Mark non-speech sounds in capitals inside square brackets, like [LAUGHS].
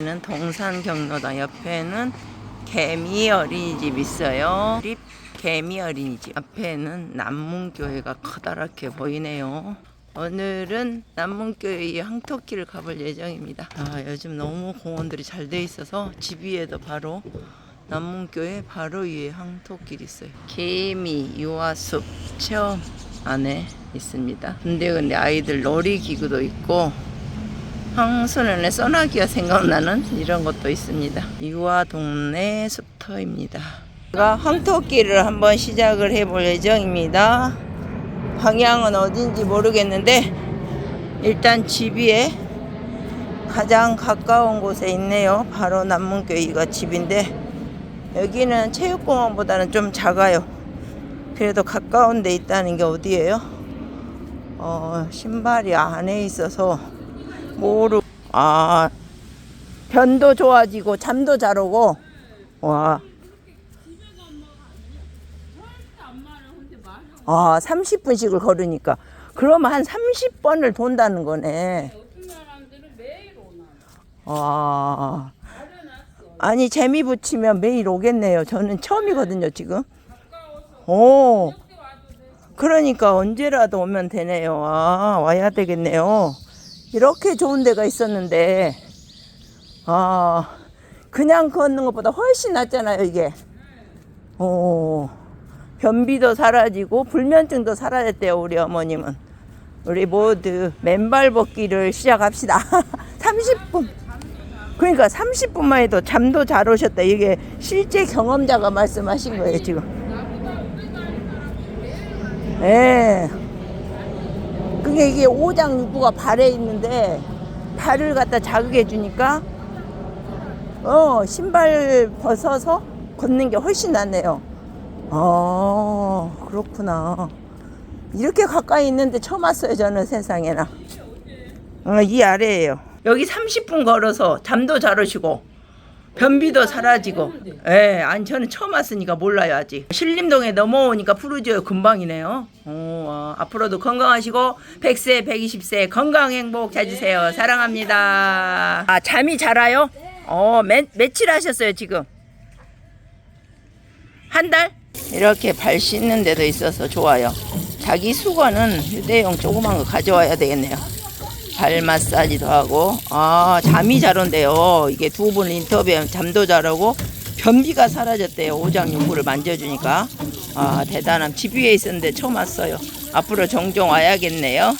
는 동산 경로당 옆에는 개미 어린이집 있어요. 립 개미 어린이집 앞에는 남문교회가 커다랗게 보이네요. 오늘은 남문교회 항토끼를 가볼 예정입니다. 아, 요즘 너무 공원들이 잘 돼 있어서 집 위에도 바로 남문교회 바로 위에 항토끼리 있어요. 개미 유아숲 체험 안에 있습니다. 근데 근데 아이들 놀이기구도 있고 황소년의 써나기가 생각나는 이런 것도 있습니다. 유아 동네 숲터입니다. 제가 황토끼를 한번 시작을 해볼 예정입니다. 방향은 어딘지 모르겠는데 일단 집 위에 가장 가까운 곳에 있네요. 바로 남문교회가 집인데 여기는 체육공원보다는 좀 작아요. 그래도 가까운 데 있다는 게 어디예요? 어, 신발이 안에 있어서 모르 아 변도 좋아지고 잠도 잘 오고 와. 아, 30분씩을 걸으니까 그러면 한 30번을 돈다는 거네. 아. 아니 재미 붙이면 매일 오겠네요. 저는 처음이거든요, 지금. 오. 그러니까 언제라도 오면 되네요. 아, 와야 되겠네요. 이렇게 좋은 데가 있었는데, 아, 그냥 걷는 것보다 훨씬 낫잖아요, 이게. 오, 변비도 사라지고, 불면증도 사라졌대요, 우리 어머님은. 우리 모두 맨발 걷기를 시작합시다. [LAUGHS] 30분. 그러니까 30분만 해도 잠도 잘 오셨다. 이게 실제 경험자가 말씀하신 거예요, 지금. 예. 그게 이게 오장육부가 발에 있는데 발을 갖다 자극해 주니까 어 신발 벗어서 걷는 게 훨씬 낫네요. 어 그렇구나. 이렇게 가까이 있는데 처음 왔어요 저는 세상에나. 어, 이 아래에요. 여기 30분 걸어서 잠도 잘 오시고 변비도 사라지고. 예, 아니 저는 처음 왔으니까 몰라요 아직. 신림동에 넘어오니까 푸르지오 금방이네요. 오, 어, 앞으로도 건강하시고 100세, 120세 건강 행복 찾으세요. 사랑합니다. 아 잠이 잘 와요? 어, 매, 며칠 하셨어요 지금? 한 달? 이렇게 발 씻는 데도 있어서 좋아요. 자기 수건은 휴대용 조그만 거 가져와야 되겠네요. 발 마사지도 하고. 아 잠이 잘 온대요. 이게 두 분 인터뷰하면 잠도 잘 오고 변비가 사라졌대요. 오장육부를 만져주니까. 아 대단함. 집 위에 있었는데 처음 왔어요. 앞으로 종종 와야겠네요